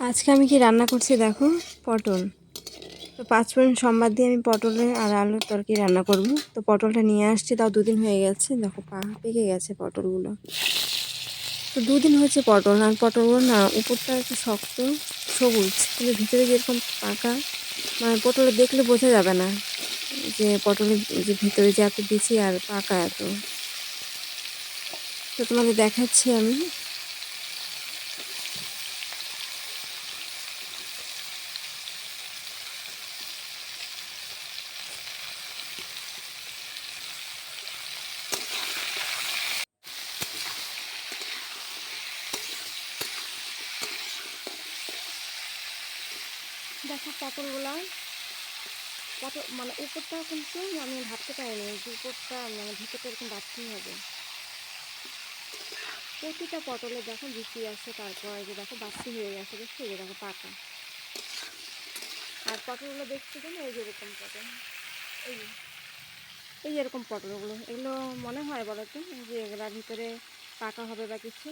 আজকে আমি কি রান্না করছি দেখো? পটল। তো পাঁচ ফোড়ন সোমবার দিয়ে আমি পটলের আর আলুর তরকারি রান্না করব। তো পটলটা নিয়ে আসছি, তাও দুদিন হয়ে গেছে। দেখো, পা পেকে গেছে পটলগুলো। তো দুদিন হয়েছে পটল, আর পটলগুলো না উপরটা একটু শক্ত, সবুজ। কিন্তু ভিতরে যেরকম পাকা মানে পটলে দেখলে বোঝা যাবে না যে পটলের যে ভিতরে যে এত বিচি আর পাকা এত। তো তোমাদের দেখাচ্ছি আমি। দেখো পটলগুলো। পটল মানে উপরটা কিন্তু আমি ভাবতে পারিনি যে উপরটা মানে ভিতরটা এরকম বাড়তেই হবে। প্রতিটা পটলে দেখো বিচি আছে, তারপর যে দেখো বাড়তি হয়ে গেছে, দেখছ? যে দেখো পাকা। আর পটলগুলো দেখতে গেলে এই যে এরকম পটল। এই এই যে এরকম পটলগুলো। এগুলো মনে হয় বলো তো যে এগুলোর ভিতরে পাকা হবে বা কিছু?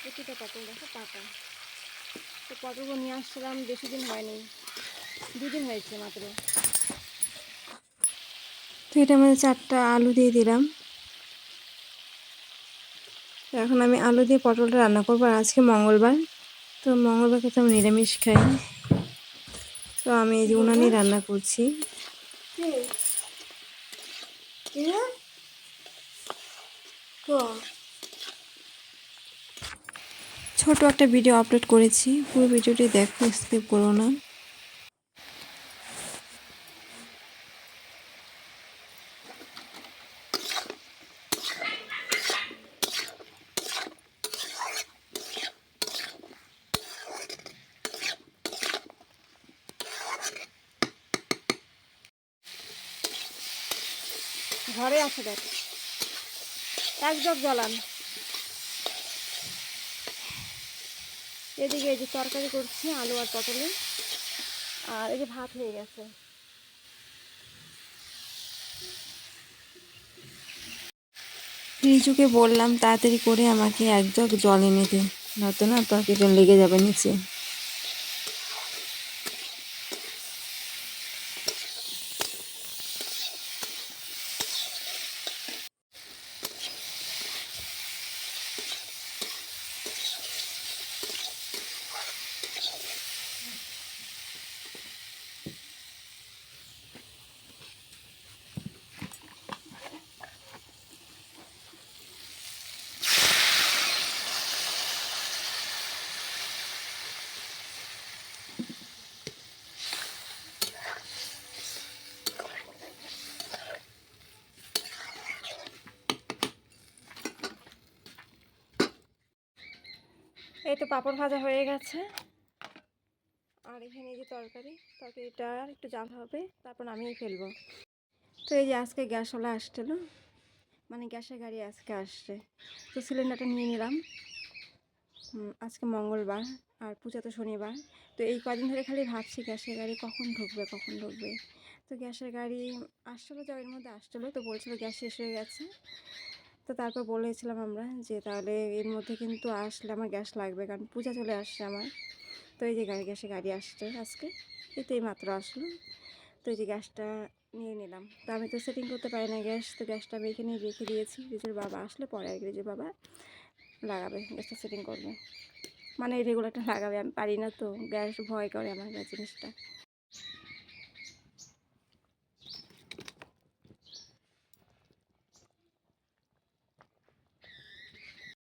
প্রতিটা পটল দেখো পাকা। তো পটলগুলো নিয়ে আসছিলাম বেশি দিন হয়নি। দুদিন হয়েছে মাত্র। তো এটা মধ্যে চারটা আলু দিয়ে দিলাম। তো এখন আমি আলু দিয়ে পটলটা রান্না করব আর আজকে মঙ্গলবার। তো মঙ্গলবারকে তো আমি নিরামিষ খাই। তো আমি এই যে উনানি রান্না করছি। ছোট একটা ভিডিও আপলোড করেছি। পুরো ভিডিওটি দেখো স্কিপ করো না। ঘরে আছে দেখ। এক জগ জ্বালান। এদিকে এই যে তরকারি করছি, আলু আর পটলে। আর এই যে ভাত হয়ে গেছে। বললাম তাড়াতাড়ি করে আমাকে এক জগ জল এনে দে, নয়তো না তরকারিটা লেগে যাবে নিচে। এই তো পাঁপড় ভাজা হয়ে গেছে। আর এখানে যে তরকারি তরকারিটা একটু জাল হবে তারপর নামিয়ে ফেলব। তো এই যে আজকে গ্যাসওয়ালা আসছিল মানে গ্যাসের গাড়ি আজকে আসছে। তো সিলিন্ডারটা নিয়ে নিলাম। আজকে মঙ্গলবার আর পূজা তো শনিবার। তো এই কদিন ধরে খালি ভাবছি গ্যাসের গাড়ি কখন ঢুকবে কখন ঢুকবে। তো গ্যাসের গাড়ি আসছিল যা এর মধ্যে আসছিল তো বলছিল গ্যাস শেষ হয়ে গেছে। তো তারপর বলেছিলাম আমরা যে, তাহলে এর মধ্যে কিন্তু আসলে আমার গ্যাস লাগবে। কারণ পূজা চলে আসছে আমার। তো এই যে গাড়ি গ্যাসে গাড়ি আসছে আজকে। এই তো এই মাত্র আসলো। তো এই যে গ্যাসটা নিয়ে নিলাম। তো আমি তো সেটিং করতে পারি না গ্যাস। তো গ্যাসটা আমি এখানে রেখে দিয়েছি। রিজুর বাবা আসলে পরে আর রিজুর বাবা লাগাবে গ্যাসটা সেটিং করবে। মানে রেগুলারটা লাগাবে। আমি পারি না তো। গ্যাস ভয় করে আমার গ্যাস জিনিসটা।